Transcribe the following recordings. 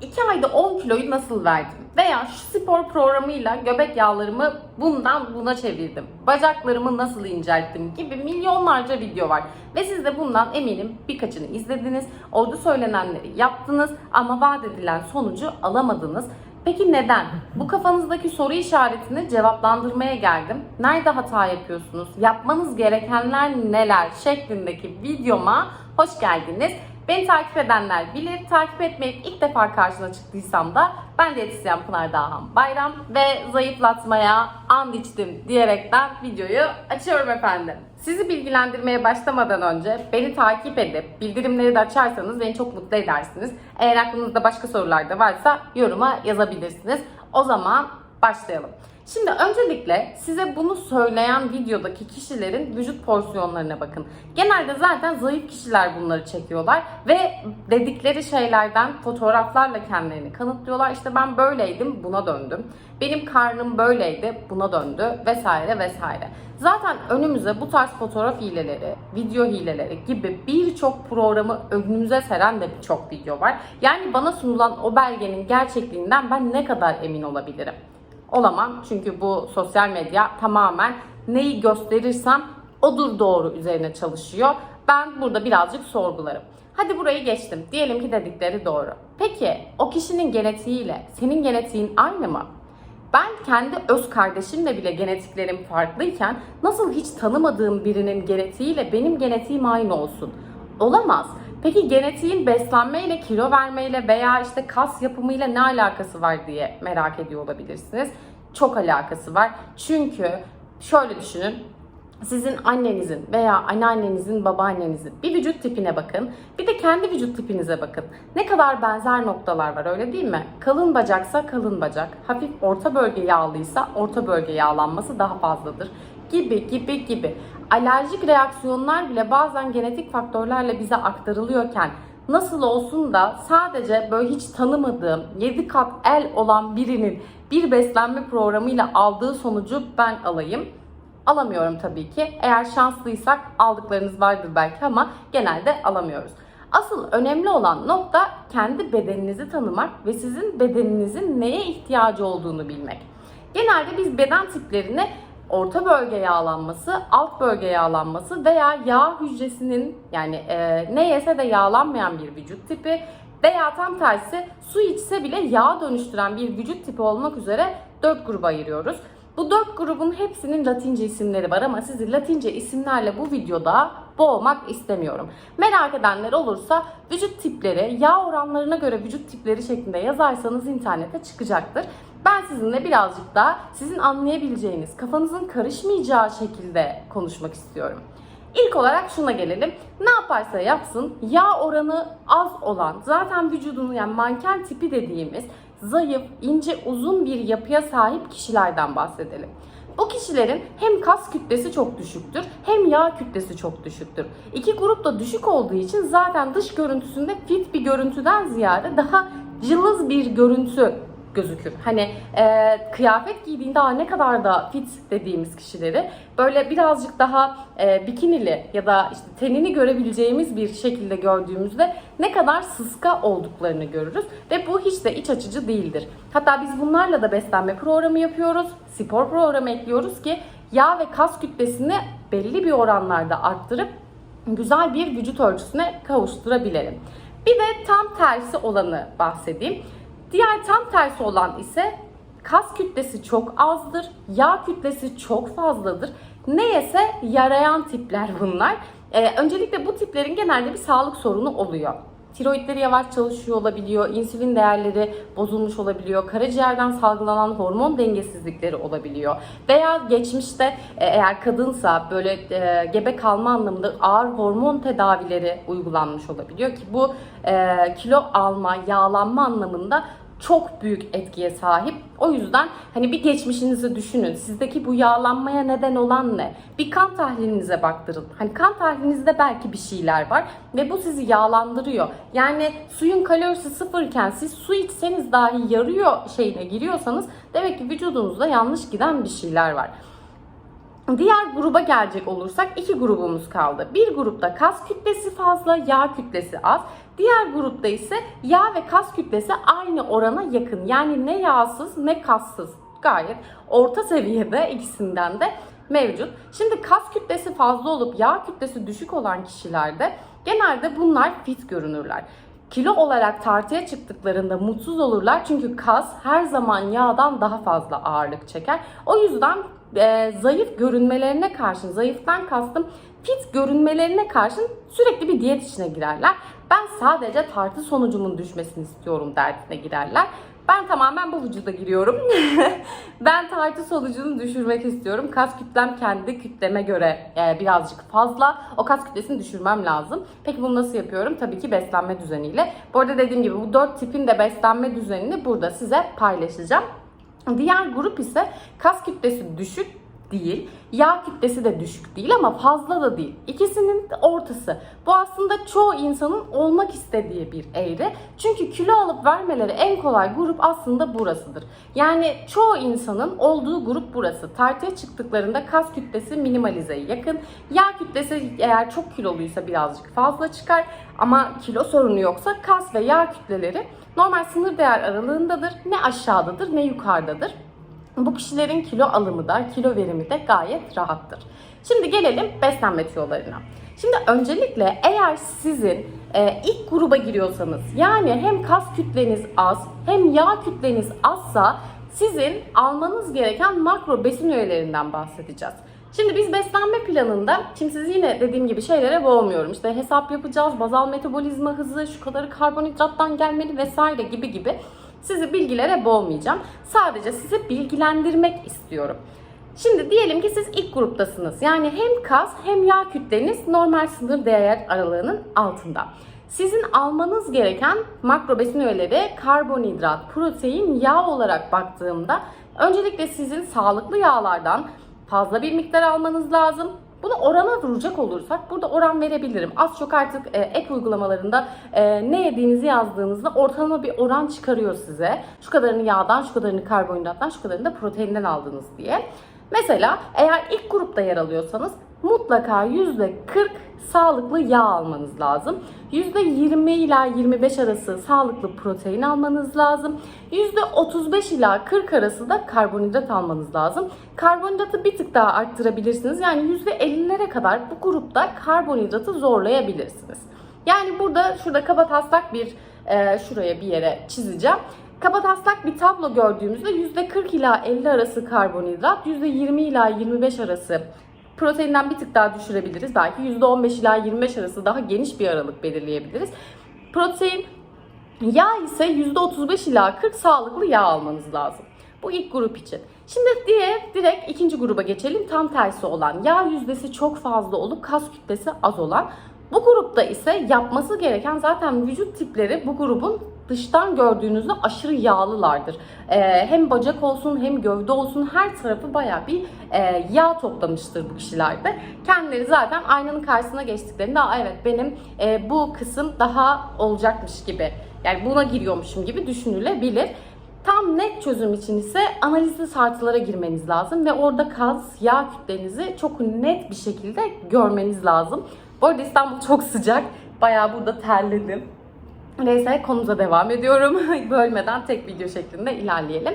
2 ayda 10 kiloyu nasıl verdim? Veya şu spor programıyla göbek yağlarımı bundan buna çevirdim. Bacaklarımı nasıl incelttim gibi milyonlarca video var. Ve siz de bundan eminim birkaçını izlediniz. Orada söylenenleri yaptınız ama vaat edilen sonucu alamadınız. Peki neden? Bu kafanızdaki soru işaretini cevaplandırmaya geldim. Nerede hata yapıyorsunuz? Yapmanız gerekenler neler? şeklindeki videoma hoş geldiniz. Beni takip edenler bilir. Takip etmeyip ilk defa karşına çıktıysam da ben diyetisyen Pınar Dağhan Bayram ve zayıflatmaya and içtim diyerekten videoyu açıyorum efendim. Sizi bilgilendirmeye başlamadan önce beni takip edip bildirimleri de açarsanız beni çok mutlu edersiniz. Eğer aklınızda başka sorular da varsa yoruma yazabilirsiniz. O zaman başlayalım. Şimdi öncelikle size bunu söyleyen videodaki kişilerin vücut porsiyonlarına bakın. Genelde zaten zayıf kişiler bunları çekiyorlar ve dedikleri şeylerden fotoğraflarla kendilerini kanıtlıyorlar. İşte ben böyleydim, buna döndüm. Benim karnım böyleydi, buna döndü vesaire vesaire. Zaten önümüze bu tarz fotoğraf hileleri, video hileleri gibi birçok programı önümüze seren de birçok video var. Yani bana sunulan o belgenin gerçekliğinden ben ne kadar emin olabilirim? Olamam çünkü bu sosyal medya tamamen neyi gösterirsem odur doğru üzerine çalışıyor. Ben burada birazcık sorgularım. Hadi burayı geçtim. Diyelim ki dedikleri doğru. Peki o kişinin genetiğiyle senin genetiğin aynı mı? Ben kendi öz kardeşimle bile genetiklerim farklıyken nasıl hiç tanımadığım birinin genetiğiyle benim genetiğim aynı olsun? Olamaz. Peki genetiğin beslenmeyle, kilo vermeyle veya işte kas yapımıyla ne alakası var diye merak ediyor olabilirsiniz. Çok alakası var. Çünkü şöyle düşünün. Sizin annenizin veya anneannenizin, babaannenizin bir vücut tipine bakın. Bir de kendi vücut tipinize bakın. Ne kadar benzer noktalar var öyle değil mi? Kalın bacaksa kalın bacak. Hafif orta bölge yağlıysa orta bölge yağlanması daha fazladır. Gibi gibi gibi. Alerjik reaksiyonlar bile bazen genetik faktörlerle bize aktarılıyorken nasıl olsun da sadece böyle hiç tanımadığım 7 kat el olan birinin bir beslenme programıyla aldığı sonucu ben alayım alamıyorum tabii ki. Eğer şanslıysak aldıklarınız vardır belki ama genelde alamıyoruz. Asıl önemli olan nokta kendi bedeninizi tanımak ve sizin bedeninizin neye ihtiyacı olduğunu bilmek. Genelde biz beden tiplerini orta bölge yağlanması, alt bölge yağlanması veya yağ hücresinin yani e, ne yese de yağlanmayan bir vücut tipi veya tam tersi su içse bile yağ dönüştüren bir vücut tipi olmak üzere dört gruba ayırıyoruz. Bu dört grubun hepsinin Latince isimleri var ama sizi Latince isimlerle bu videoda boğmak istemiyorum. Merak edenler olursa vücut tipleri, yağ oranlarına göre vücut tipleri şeklinde yazarsanız internete çıkacaktır. Ben sizinle birazcık daha sizin anlayabileceğiniz, kafanızın karışmayacağı şekilde konuşmak istiyorum. İlk olarak şuna gelelim. Ne yaparsa yapsın yağ oranı az olan zaten vücudunu yani manken tipi dediğimiz zayıf, ince, uzun bir yapıya sahip kişilerden bahsedelim. Bu kişilerin hem kas kütlesi çok düşüktür hem yağ kütlesi çok düşüktür. İki grup da düşük olduğu için zaten dış görüntüsünde fit bir görüntüden ziyade daha cılız bir görüntü gözükür. Hani e, kıyafet giydiğinde "Aa, ne kadar da fit dediğimiz kişileri böyle birazcık daha e, bikinili ya da işte tenini görebileceğimiz bir şekilde gördüğümüzde ne kadar sıska olduklarını görürüz ve bu hiç de iç açıcı değildir. Hatta biz bunlarla da beslenme programı yapıyoruz, spor programı ekliyoruz ki yağ ve kas kütlesini belli bir oranlarda arttırıp güzel bir vücut ölçüsüne kavuşturabilelim. Bir de tam tersi olanı bahsedeyim. Diğer tam tersi olan ise kas kütlesi çok azdır, yağ kütlesi çok fazladır. Neyse yarayan tipler bunlar. Ee, öncelikle bu tiplerin genelde bir sağlık sorunu oluyor. Tiroidleri yavaş çalışıyor olabiliyor, insülin değerleri bozulmuş olabiliyor, karaciğerden salgılanan hormon dengesizlikleri olabiliyor. Veya geçmişte e, eğer kadınsa böyle e, gebe kalma anlamında ağır hormon tedavileri uygulanmış olabiliyor ki bu e, kilo alma, yağlanma anlamında çok büyük etkiye sahip. O yüzden hani bir geçmişinizi düşünün. Sizdeki bu yağlanmaya neden olan ne? Bir kan tahlilinize baktırın. Hani kan tahlilinizde belki bir şeyler var ve bu sizi yağlandırıyor. Yani suyun kalorisi sıfırken siz su içseniz dahi yarıyor şeyine giriyorsanız demek ki vücudunuzda yanlış giden bir şeyler var. Diğer gruba gelecek olursak iki grubumuz kaldı. Bir grupta kas kütlesi fazla, yağ kütlesi az. Diğer grupta ise yağ ve kas kütlesi aynı orana yakın. Yani ne yağsız ne kassız. Gayet orta seviyede ikisinden de mevcut. Şimdi kas kütlesi fazla olup yağ kütlesi düşük olan kişilerde genelde bunlar fit görünürler. Kilo olarak tartıya çıktıklarında mutsuz olurlar çünkü kas her zaman yağdan daha fazla ağırlık çeker. O yüzden e, zayıf görünmelerine karşın, zayıftan kastım fit görünmelerine karşın sürekli bir diyet içine girerler. Ben sadece tartı sonucumun düşmesini istiyorum derdine girerler. Ben tamamen bu vücuda giriyorum. ben tartı sonucunu düşürmek istiyorum. Kas kütlem kendi kütleme göre e, birazcık fazla. O kas kütlesini düşürmem lazım. Peki bunu nasıl yapıyorum? Tabii ki beslenme düzeniyle. Bu arada dediğim gibi bu dört tipin de beslenme düzenini burada size paylaşacağım. Diğer grup ise kas kütlesi düşük değil. Yağ kütlesi de düşük değil ama fazla da değil. İkisinin de ortası. Bu aslında çoğu insanın olmak istediği bir eğri. Çünkü kilo alıp vermeleri en kolay grup aslında burasıdır. Yani çoğu insanın olduğu grup burası. Tartıya çıktıklarında kas kütlesi minimalizeye yakın. Yağ kütlesi eğer çok kiloluysa birazcık fazla çıkar. Ama kilo sorunu yoksa kas ve yağ kütleleri normal sınır değer aralığındadır. Ne aşağıdadır ne yukarıdadır. Bu kişilerin kilo alımı da, kilo verimi de gayet rahattır. Şimdi gelelim beslenme tüyolarına. Şimdi öncelikle eğer sizin e, ilk gruba giriyorsanız yani hem kas kütleniz az hem yağ kütleniz azsa sizin almanız gereken makro besin öğelerinden bahsedeceğiz. Şimdi biz beslenme planında, şimdi sizi yine dediğim gibi şeylere boğmuyorum. İşte hesap yapacağız, bazal metabolizma hızı, şu kadarı karbonhidrattan gelmeli vesaire gibi gibi sizi bilgilere boğmayacağım. Sadece sizi bilgilendirmek istiyorum. Şimdi diyelim ki siz ilk gruptasınız. Yani hem kas hem yağ kütleniz normal sınır değer aralığının altında. Sizin almanız gereken makro besin öğeleri karbonhidrat, protein, yağ olarak baktığımda öncelikle sizin sağlıklı yağlardan fazla bir miktar almanız lazım. Bunu orana vuracak olursak burada oran verebilirim. Az çok artık e, ek uygulamalarında e, ne yediğinizi yazdığınızda ortalama bir oran çıkarıyor size. Şu kadarını yağdan, şu kadarını karbonhidrattan, şu kadarını da proteinden aldınız diye. Mesela eğer ilk grupta yer alıyorsanız mutlaka %40 sağlıklı yağ almanız lazım. %20 ila 25 arası sağlıklı protein almanız lazım. %35 ila 40 arası da karbonhidrat almanız lazım. Karbonhidratı bir tık daha arttırabilirsiniz. Yani %50'lere kadar bu grupta karbonhidratı zorlayabilirsiniz. Yani burada şurada kaba taslak bir e, şuraya bir yere çizeceğim. Kaba taslak bir tablo gördüğümüzde %40 ila 50 arası karbonhidrat, %20 ila 25 arası proteinden bir tık daha düşürebiliriz. Belki %15 ila 25 arası daha geniş bir aralık belirleyebiliriz. Protein, yağ ise %35 ila 40 sağlıklı yağ almanız lazım. Bu ilk grup için. Şimdi diye direkt ikinci gruba geçelim. Tam tersi olan yağ yüzdesi çok fazla olup kas kütlesi az olan. Bu grupta ise yapması gereken zaten vücut tipleri bu grubun dıştan gördüğünüzde aşırı yağlılardır. Ee, hem bacak olsun hem gövde olsun her tarafı baya bir e, yağ toplamıştır bu kişilerde. Kendileri zaten aynanın karşısına geçtiklerinde Aa, evet benim e, bu kısım daha olacakmış gibi yani buna giriyormuşum gibi düşünülebilir. Tam net çözüm için ise analizli tartılara girmeniz lazım ve orada kas, yağ kütlenizi çok net bir şekilde görmeniz lazım. Bu arada İstanbul çok sıcak. Bayağı burada terledim. Neyse konumuza devam ediyorum. Bölmeden tek video şeklinde ilerleyelim.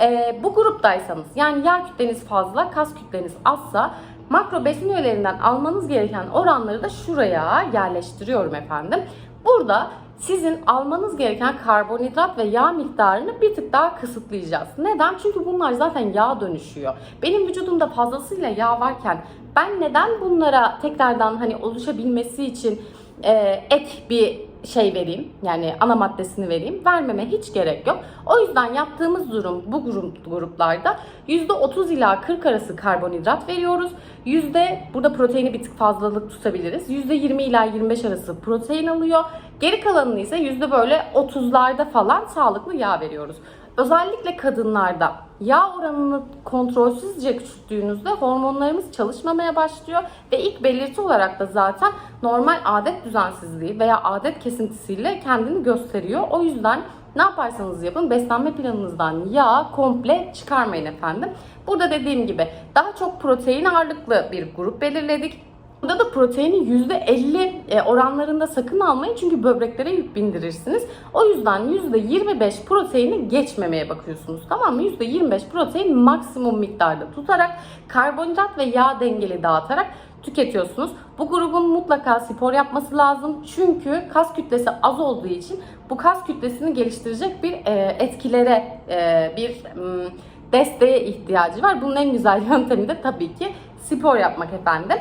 Ee, bu gruptaysanız yani yağ kütleniz fazla, kas kütleniz azsa makro besin öğelerinden almanız gereken oranları da şuraya yerleştiriyorum efendim. Burada sizin almanız gereken karbonhidrat ve yağ miktarını bir tık daha kısıtlayacağız. Neden? Çünkü bunlar zaten yağ dönüşüyor. Benim vücudumda fazlasıyla yağ varken ben neden bunlara tekrardan hani oluşabilmesi için e, ek bir şey vereyim yani ana maddesini vereyim vermeme hiç gerek yok. O yüzden yaptığımız durum bu grup gruplarda %30 ila 40 arası karbonhidrat veriyoruz. Yüzde burada proteini bir tık fazlalık tutabiliriz. %20 ila 25 arası protein alıyor. Geri kalanını ise yüzde böyle 30'larda falan sağlıklı yağ veriyoruz. Özellikle kadınlarda yağ oranını kontrolsüzce küçülttüğünüzde hormonlarımız çalışmamaya başlıyor ve ilk belirti olarak da zaten normal adet düzensizliği veya adet kesintisiyle kendini gösteriyor. O yüzden ne yaparsanız yapın beslenme planınızdan yağ komple çıkarmayın efendim. Burada dediğim gibi daha çok protein ağırlıklı bir grup belirledik. Burada da proteini %50 e, oranlarında sakın almayın çünkü böbreklere yük bindirirsiniz. O yüzden %25 proteini geçmemeye bakıyorsunuz. Tamam mı? %25 protein maksimum miktarda tutarak karbonhidrat ve yağ dengeli dağıtarak tüketiyorsunuz. Bu grubun mutlaka spor yapması lazım. Çünkü kas kütlesi az olduğu için bu kas kütlesini geliştirecek bir e, etkilere, e, bir m, desteğe ihtiyacı var. Bunun en güzel yöntemi de tabii ki spor yapmak efendim.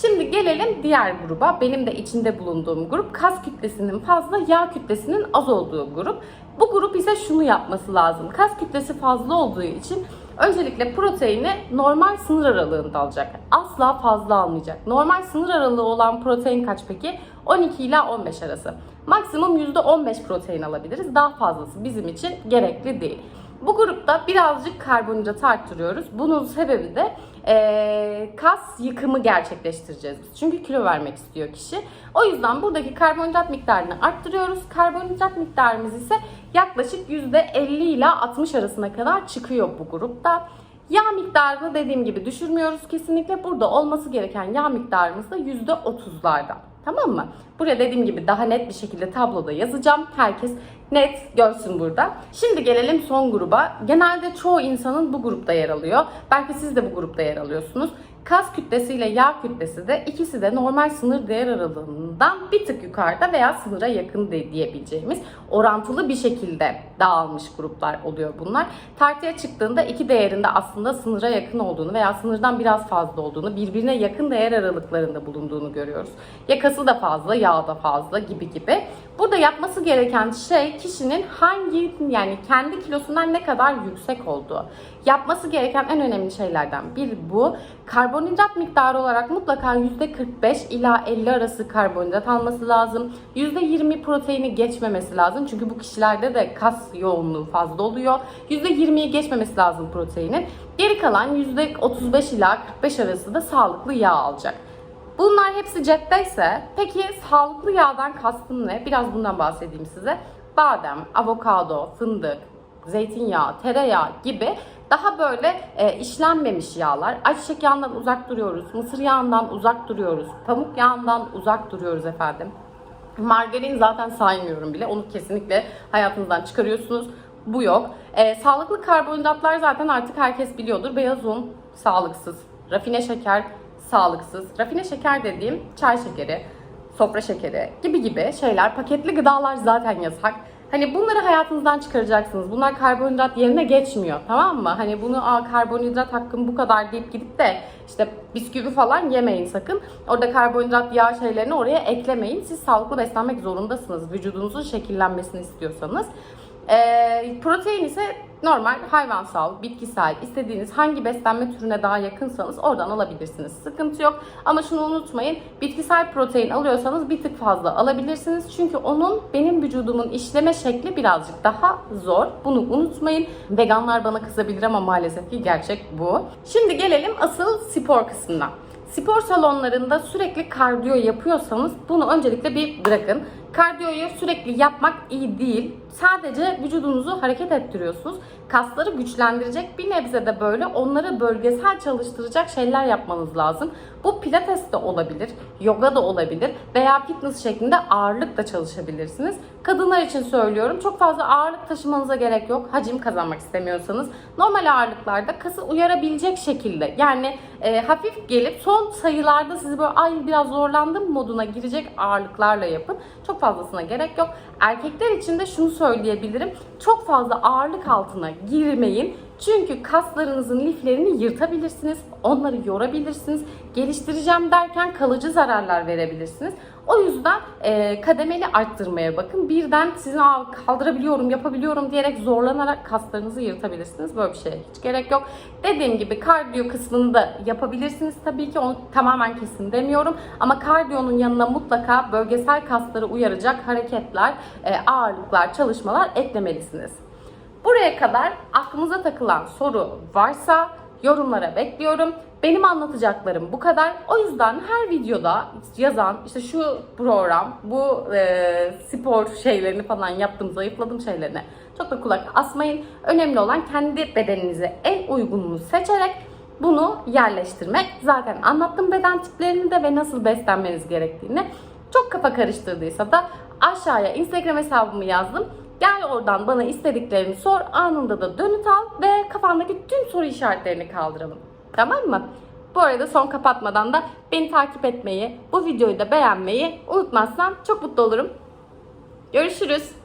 Şimdi gelelim diğer gruba. Benim de içinde bulunduğum grup kas kütlesinin fazla, yağ kütlesinin az olduğu grup. Bu grup ise şunu yapması lazım. Kas kütlesi fazla olduğu için öncelikle proteini normal sınır aralığında alacak. Asla fazla almayacak. Normal sınır aralığı olan protein kaç peki? 12 ila 15 arası. Maksimum %15 protein alabiliriz. Daha fazlası bizim için gerekli değil. Bu grupta birazcık karbonhidrat arttırıyoruz. Bunun sebebi de eee, kas yıkımı gerçekleştireceğiz. Çünkü kilo vermek istiyor kişi. O yüzden buradaki karbonhidrat miktarını arttırıyoruz. Karbonhidrat miktarımız ise yaklaşık %50 ila 60 arasına kadar çıkıyor bu grupta. Yağ miktarını dediğim gibi düşürmüyoruz kesinlikle. Burada olması gereken yağ miktarımız da %30'larda. Tamam mı? Buraya dediğim gibi daha net bir şekilde tabloda yazacağım. Herkes net görsün burada. Şimdi gelelim son gruba. Genelde çoğu insanın bu grupta yer alıyor. Belki siz de bu grupta yer alıyorsunuz. Kas kütlesi ile yağ kütlesi de ikisi de normal sınır değer aralığından bir tık yukarıda veya sınıra yakın diyebileceğimiz orantılı bir şekilde dağılmış gruplar oluyor bunlar. Tartıya çıktığında iki değerinde aslında sınıra yakın olduğunu veya sınırdan biraz fazla olduğunu, birbirine yakın değer aralıklarında bulunduğunu görüyoruz. Ya kası da fazla, yağ da fazla gibi gibi. Burada yapması gereken şey kişinin hangi yani kendi kilosundan ne kadar yüksek olduğu. Yapması gereken en önemli şeylerden biri bu. Karbonhidrat miktarı olarak mutlaka %45 ila 50 arası karbonhidrat alması lazım. %20 proteini geçmemesi lazım. Çünkü bu kişilerde de kas yoğunluğu fazla oluyor. %20'yi geçmemesi lazım proteinin. Geri kalan %35 ila 45 arası da sağlıklı yağ alacak. Bunlar hepsi cepteyse peki sağlıklı yağdan kastım ne? Biraz bundan bahsedeyim size. Badem, avokado, fındık, zeytinyağı, tereyağı gibi daha böyle e, işlenmemiş yağlar. Ayçiçek yağından uzak duruyoruz, mısır yağından uzak duruyoruz, pamuk yağından uzak duruyoruz efendim. Margarin zaten saymıyorum bile. Onu kesinlikle hayatınızdan çıkarıyorsunuz. Bu yok. E, sağlıklı karbonhidratlar zaten artık herkes biliyordur. Beyaz un sağlıksız. Rafine şeker sağlıksız. Rafine şeker dediğim çay şekeri, sofra şekeri gibi gibi şeyler. Paketli gıdalar zaten yasak. Hani bunları hayatınızdan çıkaracaksınız. Bunlar karbonhidrat yerine geçmiyor. Tamam mı? Hani bunu Aa, karbonhidrat hakkım bu kadar deyip gidip de işte bisküvi falan yemeyin sakın. Orada karbonhidrat yağ şeylerini oraya eklemeyin. Siz sağlıklı beslenmek zorundasınız. Vücudunuzun şekillenmesini istiyorsanız. Ee, protein ise normal hayvansal, bitkisel, istediğiniz hangi beslenme türüne daha yakınsanız oradan alabilirsiniz. Sıkıntı yok. Ama şunu unutmayın. Bitkisel protein alıyorsanız bir tık fazla alabilirsiniz. Çünkü onun benim vücudumun işleme şekli birazcık daha zor. Bunu unutmayın. Veganlar bana kızabilir ama maalesef ki gerçek bu. Şimdi gelelim asıl spor kısmına. Spor salonlarında sürekli kardiyo yapıyorsanız bunu öncelikle bir bırakın. Kardiyoyu sürekli yapmak iyi değil. Sadece vücudunuzu hareket ettiriyorsunuz. Kasları güçlendirecek bir nebze de böyle onları bölgesel çalıştıracak şeyler yapmanız lazım. Bu pilates de olabilir, yoga da olabilir veya fitness şeklinde ağırlık da çalışabilirsiniz. Kadınlar için söylüyorum çok fazla ağırlık taşımanıza gerek yok. Hacim kazanmak istemiyorsanız normal ağırlıklarda kası uyarabilecek şekilde yani e, hafif gelip son sayılarda sizi böyle ay biraz zorlandım moduna girecek ağırlıklarla yapın. Çok fazlasına gerek yok. Erkekler için de şunu söyleyebilirim. Çok fazla ağırlık altına girmeyin. Çünkü kaslarınızın liflerini yırtabilirsiniz. Onları yorabilirsiniz. Geliştireceğim derken kalıcı zararlar verebilirsiniz. O yüzden e, kademeli arttırmaya bakın. Birden sizin kaldırabiliyorum, yapabiliyorum diyerek zorlanarak kaslarınızı yırtabilirsiniz. Böyle bir şeye hiç gerek yok. Dediğim gibi kardiyo kısmını da yapabilirsiniz. Tabii ki onu tamamen kesin demiyorum. Ama kardiyonun yanına mutlaka bölgesel kasları uyaracak hareketler, e, ağırlıklar, çalışmalar eklemelisiniz. Buraya kadar aklınıza takılan soru varsa yorumlara bekliyorum. Benim anlatacaklarım bu kadar. O yüzden her videoda yazan işte şu program, bu e, spor şeylerini falan yaptım, zayıfladım şeylerine çok da kulak asmayın. Önemli olan kendi bedeninize en uygununu seçerek bunu yerleştirmek. Zaten anlattım beden tiplerini de ve nasıl beslenmeniz gerektiğini. Çok kafa karıştırdıysa da aşağıya Instagram hesabımı yazdım. Gel oradan bana istediklerini sor. Anında da dönüt al ve kafandaki tüm soru işaretlerini kaldıralım. Tamam mı? Bu arada son kapatmadan da beni takip etmeyi, bu videoyu da beğenmeyi unutmazsan çok mutlu olurum. Görüşürüz.